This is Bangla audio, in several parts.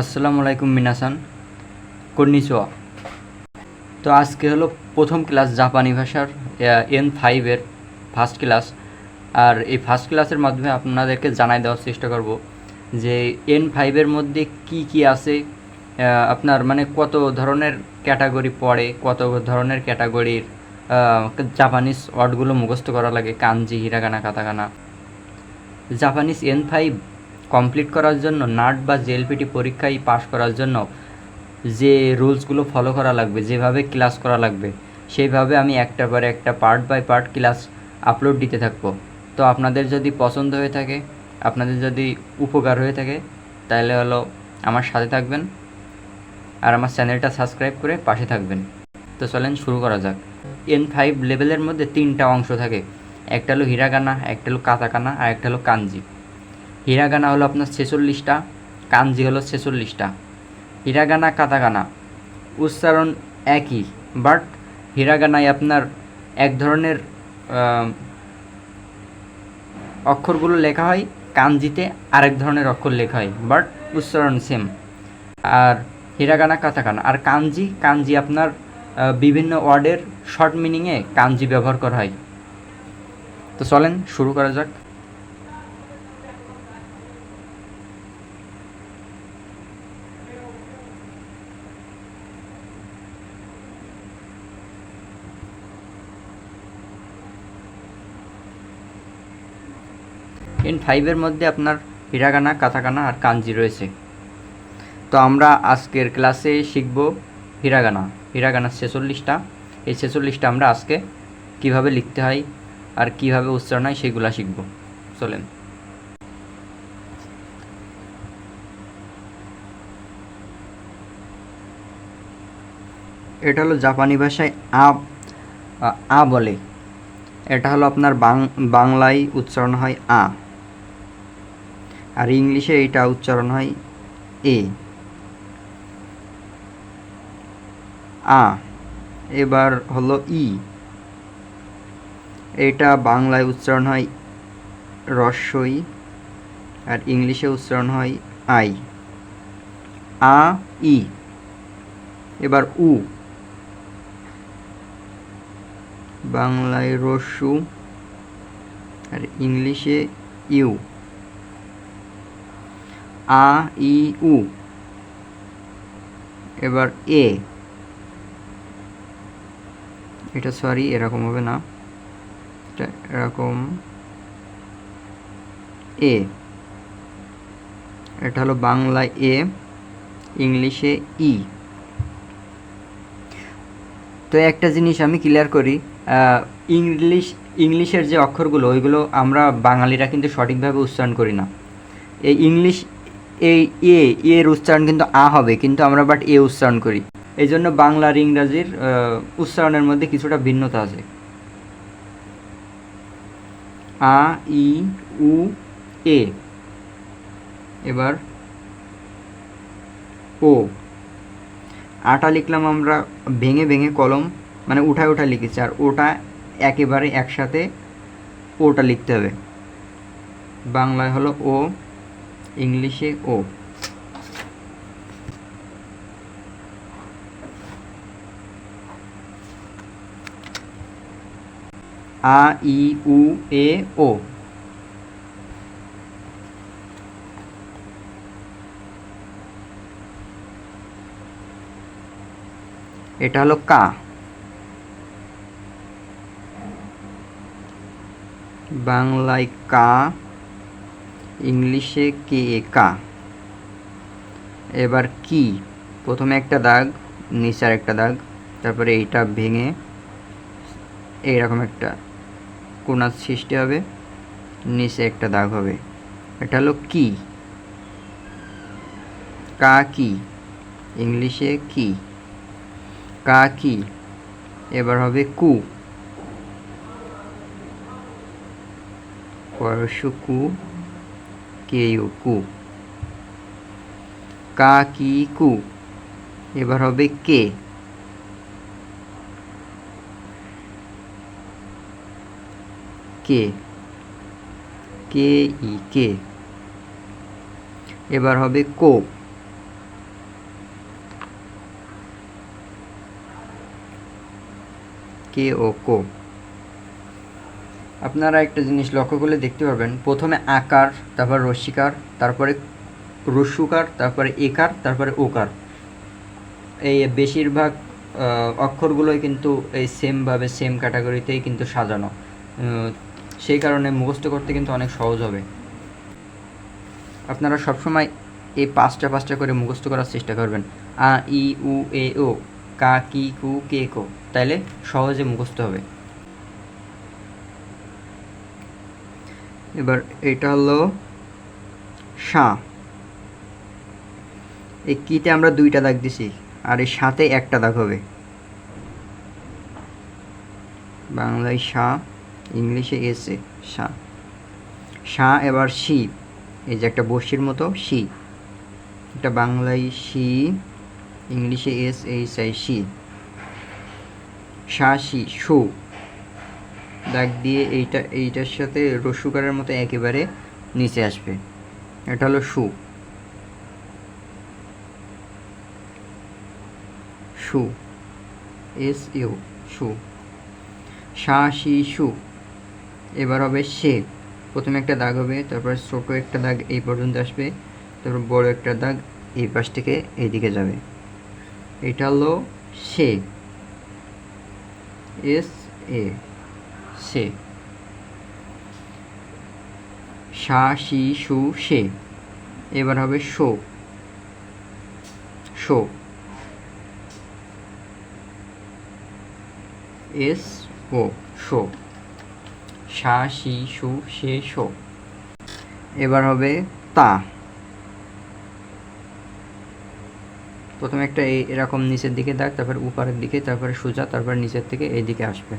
আসসালামু আলাইকুম মিনাসান কন্নিচুয়া তো আজকে হলো প্রথম ক্লাস জাপানি ভাষার এন ফাইভের ফার্স্ট ক্লাস আর এই ফার্স্ট ক্লাসের মাধ্যমে আপনাদেরকে জানাই দেওয়ার চেষ্টা করব যে এন ফাইভের মধ্যে কি কি আছে আপনার মানে কত ধরনের ক্যাটাগরি পড়ে, কত ধরনের ক্যাটাগরির জাপানিজ ওয়ার্ডগুলো মুখস্থ করা লাগে kanji hiragana katakana Japanese N five complete করার জন্য নাট বা জেএলপিটি পরীক্ষায় পাশ করার জন্য যে রুলসগুলো ফলো করা লাগবে, যেভাবে ক্লাস করা লাগবে, সেইভাবে আমি একটা পরে একটা part by part class upload দিতে থাকব। তো আপনাদের যদি পছন্দ হয়ে থাকে, আপনাদের যদি উপকার হয়ে থাকে, তাহলে হলো আমার সাথে থাকবেন আর আমার চ্যানেলটা সাবস্ক্রাইব করে পাশে থাকবেন। তো চলেন শুরু করা যাক। এন ফাইভ লেভেলের মধ্যে তিনটা অংশ থাকে। একটা হলো হিরাগানা একটা হলো কাতাকানা আর একটা হলো কাঞ্জি হিরাগানা হলো আপনার ছেচল্লিশটা কাঞ্জি হলো ছেচল্লিশটা। হিরাগানা কাতাকানা উচ্চারণ একই বাট হিরাগানায় আপনার এক ধরনের অক্ষরগুলো লেখা হয় কাঞ্জিতে আরেক ধরনের অক্ষর লেখা হয় বাট উচ্চারণ সেম আর হিরাগানা কাতাকানা আর কাঞ্জি কাঞ্জি আপনার বিভিন্ন ওয়ার্ডের শর্ট মিনিংয়ে কাঞ্জি ব্যবহার করা হয়। তো চলেন শুরু করা যাক। ইন ফাইভের মধ্যে আপনার হিরাগানা কাতাকানা আর কাঞ্জি রয়েছে। তো আমরা আজকের ক্লাসে শিখব হিরাগানা হিরাগানা ছেচল্লিশটা। এই ছেচল্লিশটা আমরা আজকে কীভাবে লিখতে হয় আর কীভাবে উচ্চারণ হয় সেগুলো শিখব। চলেন। এটা হলো জাপানি ভাষায় আ আ বলে। এটা হলো আপনার বাংলায় উচ্চারণ হয় আ। আর ইংলিশে এটা উচ্চারণ হয় এ। আ, এবার হলো ই। এটা বাংলায় উচ্চারণ হয় রস্বই আর ইংলিশে উচ্চারণ হয় আই। আ, ই। এবার উ। বাংলায় রস্যু আর ইংলিশে ইউ। আ, ই, উ। এবার এ। এটা সরি এরকম হবে না। এটা এরকম। এ। এটা হলো বাংলায় এ, ইংলিশে ই। তো একটা জিনিস আমি ক্লিয়ার করি ইংলিশ, ইংলিশের যে অক্ষরগুলো, ওইগুলো আমরা বাঙালিরা কিন্তু সঠিকভাবে উচ্চারণ করি না। এই ইংলিশ এই এ, এর উচ্চারণ কিন্তু আ হবে, কিন্তু আমরা বাট এ উচ্চারণ করি। এই জন্য বাংলার ইংরাজির উচ্চারণের মধ্যে কিছুটা ভিন্নতা আছে। আ, ই, উ, এ। এবার, ও। আটা লিখলাম আমরা ভেঙে ভেঙে কলম মানে উঠায় উঠায় লিখেছি, আর ওটা একেবারে একসাথে ওটা লিখতে হবে। বাংলায় হলো ও। ইংলিশে ও। আ ই উ এ ও। এটা হলো কা। বাংলায় কা। ইংলিশে কে, কা? এবার কি? প্রথমে একটা দাগ, নিচে একটা দাগ, তারপরে এইটা ভেঙে এইরকম একটা কোনার সৃষ্টি হবে, নিচে একটা দাগ হবে। এটা হলো কি? কা কি? ইংলিশে কি? কা কি? এবার হবে কু। পরশু কু। কেউ কু কা কি কু এবার হবে কে? কে? কে ই কে? এবার হবে কো। কে ও কো? আপনারা একটা জিনিস লক্ষ্য করলে দেখতে পাবেন প্রথমে আকার, তারপর রস্যিকার তারপরে রস্যুকার তারপরে একার, তারপরে ওকার। এই বেশিরভাগ অক্ষরগুলোই কিন্তু এই সেমভাবে সেম ক্যাটাগরিতেই কিন্তু সাজানো। সেই কারণে মুখস্থ করতে কিন্তু অনেক সহজ হবে। আপনারা সবসময় এই পাঁচটা পাঁচটা করে মুখস্থ করার চেষ্টা করবেন। আ, ই, উ, এ, ও, কা, কি, কু, কে, কো। তাইলে সহজে মুখস্থ হবে। এবার এটা হলো সা। এই কিতে আমরা দুইটা দাগ দিছি, আর এই সাথে একটা দাগ হবে। বাংলায় সা, ইংলিশে এসে সা। সা এবার শি এই যে একটা বসির মতো শি এটা বাংলায় শি ইংলিশে এস এইচ আই শি সা শি সু। দাগ দিয়ে এইটা, এইটার সাথে রসুকারের মতো একেবারে নিচে আসবে। এটা হলো সু। সু। এস ইউ, সু। সা শি সু। এবার হবে সে। প্রথমে একটা দাগ হবে, তারপর ছোট একটা দাগ এই পর্যন্ত আসবে, তারপর বড় একটা দাগ এই পাশ থেকে এইদিকে যাবে। এটা হলো সে। এস, এ। সে। সা শি সু, সে। এবার হবে শো শো এস, ও শো সা শি সু, সে শো এবার হবে তা। প্রথমে একটা এরকম নিচের দিকে দাগ, তারপর উপরের দিকে, তারপরে সোজা, তারপর নিচের থেকে এই আসবে।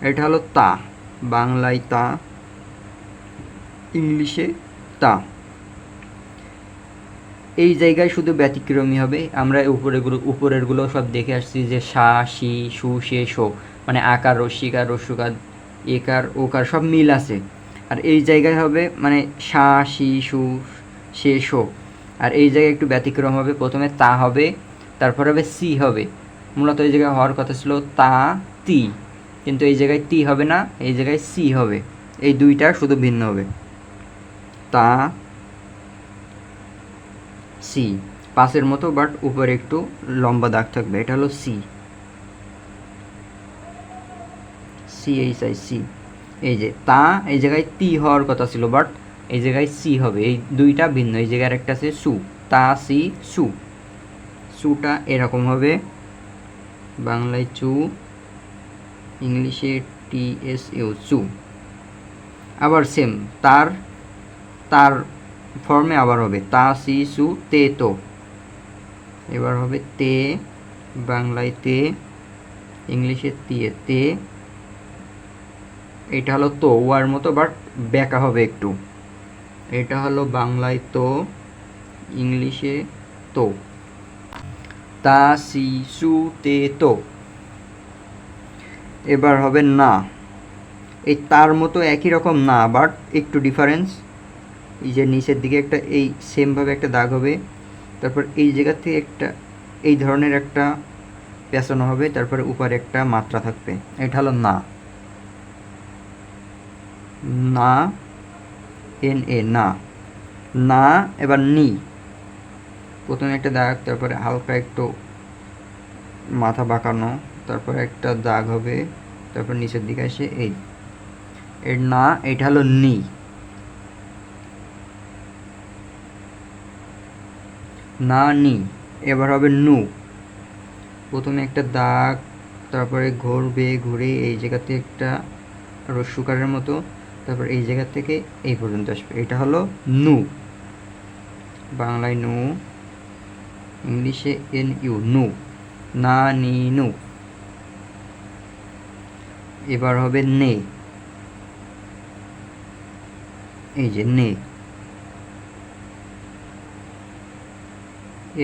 এটা হলো তা। বাংলায় তা, ইংলিশে তা। এই জায়গায় শুধু ব্যতিক্রমী হবে। আমরা উপরেগুলো উপরেরগুলো সব দেখে আসছি যে সা শি সু, সে শো মানে আকার রস্যিকার রস্যুকার একার ওকার সব মিল আছে। আর এই জায়গায় হবে মানে সা শি সু, সে শো আর এই জায়গায় একটু ব্যতিক্রম হবে। প্রথমে তা হবে, তারপর হবে সি হবে। মূলত এই জায়গায় হওয়ার কথা ছিল তা, তি। কিন্তু এই জায়গায় টি হবে না, এই জায়গায় সি হবে। এই দুইটা শুধু ভিন্ন হবে। তা সি পাশের মতো বাট উপরে একটু লম্বা দাগ থাকবে। এটা হলো C C H I C এই যে, তা, এই জায়গায় তি হওয়ার কথা ছিল বাট এই জায়গায় সি হবে। এই দুইটা ভিন্ন, এই জায়গায় একটা আছে সু। তা সি সু। সুটা এরকম হবে। বাংলায় চু ইংলিশে টি এস ইউ চু আবার সেম, তার তার ফর্মে আবার হবে তা, সি, সু, তে, তো। এবার হবে তে, বাংলায় তে, ইংলিশে দিয়ে তে। এটা হলো তো ওয়ার মতো বাট ব্যাকা হবে একটু। এটা হলো বাংলায় তো, ইংলিশে তো। তা, সি, সু, তে, তো। এবার হবে না। এই তার মতো একই রকম না বাট একটু ডিফারেন্স এই যে নিচের দিকে একটা, এই সেমভাবে একটা দাগ হবে। তারপর এই জায়গা থেকে একটা, এই ধরনের একটা পেঁচানো হবে। তারপরে উপরে একটা মাত্রা থাকবে। এটা হলো না। না এন এ না। না, এবার নি। প্রথমে একটা দাগ, তারপরে হালকা একটু মাথা বাঁকানো। তারপর একটা দাগ হবে, তারপর নিচের দিকে আসে এই। এর না, এটা হলো নি। না, নি। এবার হবে নু। প্রথমে একটা দাগ, তারপরে ঘুরবে ঘুরে এই জায়গাতে একটা রস্যুকারের মতো, তারপর এই জায়গা থেকে এই পর্যন্ত আসবে। এটা হলো নু। বাংলায় নু, ইংলিশে এন ইউ, নু। না, নি, নু। এবার হবে নে। এই যে নে।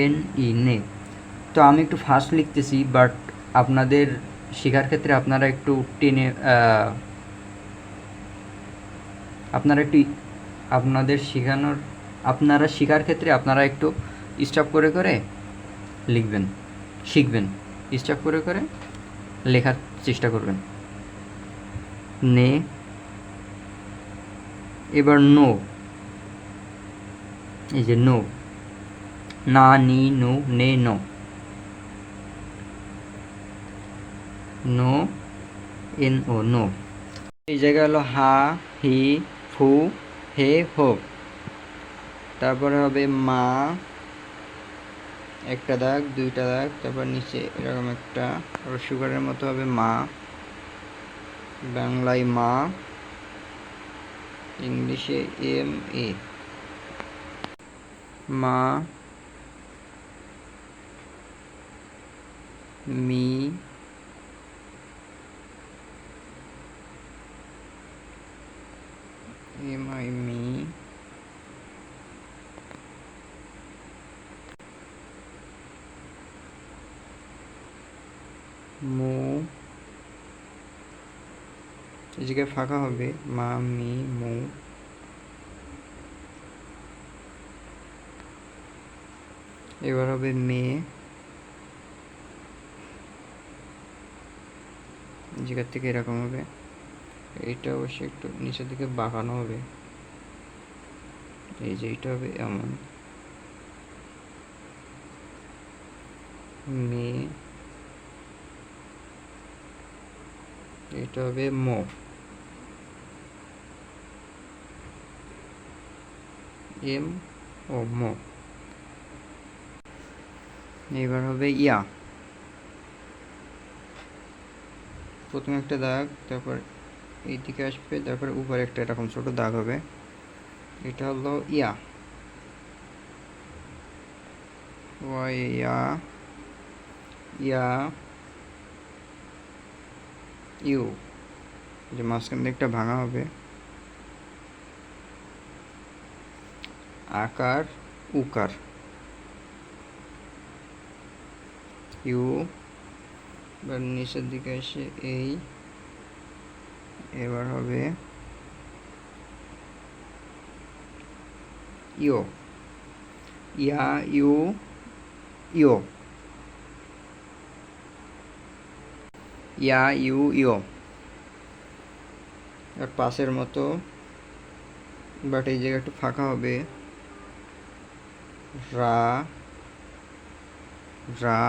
এন ই নে। তো আমি একটু ফাস্ট লিখতেছি বাট আপনাদের শেখার ক্ষেত্রে আপনারা একটু টেনে আপনারা একটু আপনাদের শেখানোর, আপনারা শেখার ক্ষেত্রে আপনারা একটু স্টপ করে করে লিখবেন, শিখবেন। স্টপ করে করে লেখার চেষ্টা করবেন। নে। এবার নো। এই যে নো। না, নি, নো, নে, নো। নো, এন, ও, নো। এই জায়গা হলো হা, হি, ফু, হে, হো। তারপরে হবে মা। একটা দাগ, দুইটা দাগ, তারপর নিচে এরকম একটা সুগারের মতো হবে মা। বাংলায় মা ইংলিশে এম এ। মা মি এম আই মি মো এই জায়গায় ফাঁকা হবে। মা, মি, মো। এবার হবে মেয়ে জায়গার থেকে এরকম হবে। এইটা অবশ্যই একটু নিচের দিকে বাঁকানো হবে। এই যে এইটা হবে এমন। মেয়ে এটা হবে মো। এম ও মো এবার হবে ইয়া। প্রথমে একটা দাগ, তারপর এই দিকে আসবে, তারপর উপরে একটা এরকম ছোট দাগ হবে। এটা হলো ইয়া। Y yeah yeah, you. যে মাঝখান দিয়ে একটা ভাঙা হবে। আকার, উকার। ইউ, এবার নিচের দিকে এসে এই, এবার হবে ইও। ইয়া, ইউ, ইও। ইয়া, ইউ, ইও। আর পাশের মতো, বাট এই জায়গা একটু ফাঁকা হবে। রা রা,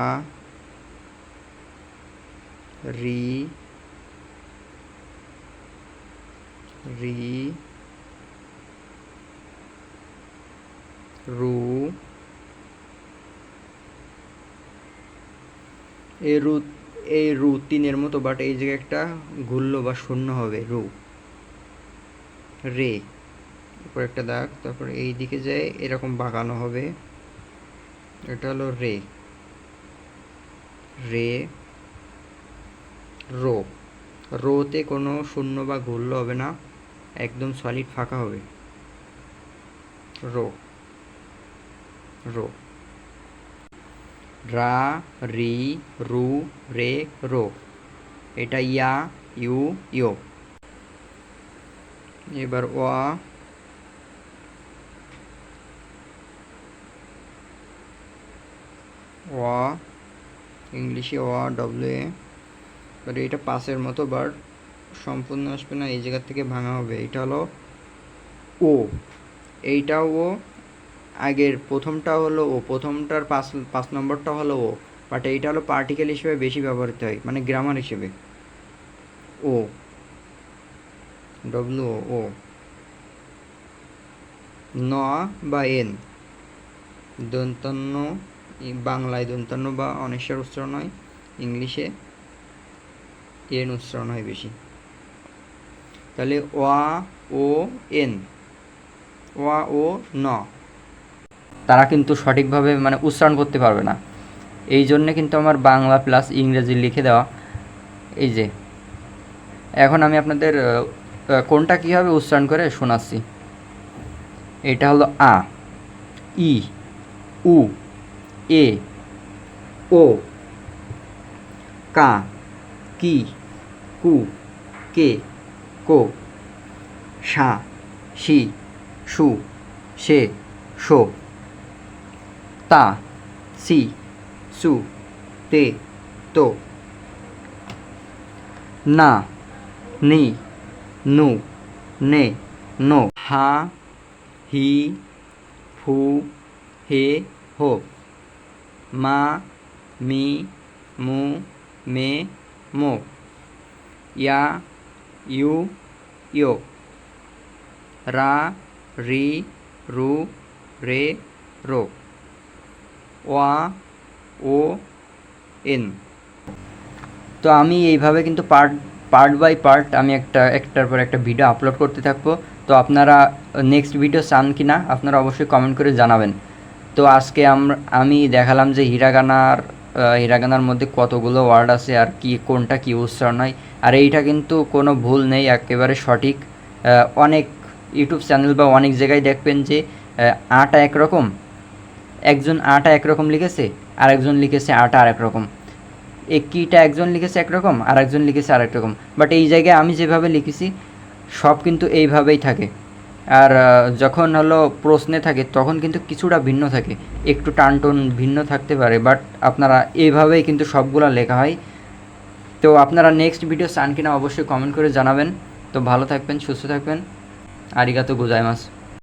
রি রি, রু এই রু এই রু তিনের মতো বাট এই জায়গায় একটা ঘুরলো বা শূন্য হবে, রু, রে। উপর একটা দাগ, তারপর এই দিকে যায় এরকম বাঁকানো হবে, এটা হলো রে। রে, রো। রোতে কোনো শূন্য বা ঘুরল হবে না, একদম সলিড ফাঁকা হবে। রো। রো। রা, রি, রু, রে, রো। এটা ইয়া, ইউ ইও এবার ওয়া। ওয়া ইংলিশে ওয়া ডব্লিউ এ বাট এটা পাসের মতো, বাট সম্পূর্ণ আসবে না, এই জায়গা থেকে ভাঙা হবে। এটা হলো ও। এইটাও ও, আগের প্রথমটা হলো ও, প্রথমটার পাঁচ পাঁচ নম্বরটা হলো ও। বাট এইটা হলো পার্টিকেল হিসেবে বেশি ব্যবহৃত হয় মানে গ্রামার হিসেবে। ও। ডব্লিউ ও ন বা এন দন্তান্ন বাংলায় দন্তান্ন বা অনেশ্বর উচ্চারণ হয়, ইংলিশে এন উচ্চারণ হয় বেশি। তাহলে ওয়া, ও, এন, ওয়া, ও, ন, তারা কিন্তু সঠিকভাবে মানে উচ্চারণ করতে পারবে না। এই জন্যে কিন্তু আমার বাংলা প্লাস ইংরেজি লিখে দেওয়া। এই যে, এখন আমি আপনাদের কোনটা কীভাবে উচ্চারণ করে শোনাচ্ছি? এটা হলো আ, ই, উ এ, ও, কা, কি, কু, কে, কো, সা সি সু সে শো, তা, সি, সু, তে, তো, না, নি, নু, নে, নো, হা, হি, ফু, হে, হো মা, মি, মু, মে, মো। ইয়া, ইউ, ইয়ো। রা, রি, রু, রে, রো। ওয়া, ও, এন। তো আমি এইভাবে কিন্তু পার্ট পার্ট বাই পার্ট আমি একটা, একটার পর একটা ভিডিও আপলোড করতে থাকব। তো আপনারা নেক্সট ভিডিও চান কি না আপনারা অবশ্যই কমেন্ট করে জানাবেন। তো আজকে আমরা আমি দেখালাম যে হিরাগানার হিরাগানার মধ্যে কতগুলো ওয়ার্ড আছে আর কি, কোনটা কি উচ্চারণ হয়। আর এইটা কিন্তু কোনো ভুল নেই, একেবারে সঠিক। অনেক ইউটিউব চ্যানেল বা অনেক জায়গায় দেখবেন যে আটা একরকম, একজন আটা একরকম লিখেছে আর একজন লিখেছে আটা আরেক রকম একিটা একজন লিখেছে একরকম আর একজন লিখেছে আরেক রকম বাট এই জায়গায় আমি যেভাবে লিখেছি, সব কিন্তু এইভাবেই থাকে। আর যখন হলো প্রশ্নে থাকে, তখন কিন্তু কিছুটা ভিন্ন থাকে। একটু টান টানটন ভিন্ন থাকতে পারে বাট আপনারা এইভাবেই কিন্তু সবগুলো লেখা হয়। তো আপনারা নেক্সট ভিডিও চান কিনা অবশ্যই কমেন্ট করে জানাবেন। তো ভালো থাকবেন, সুস্থ থাকবেন। আরিগাতো গোজাইমাস।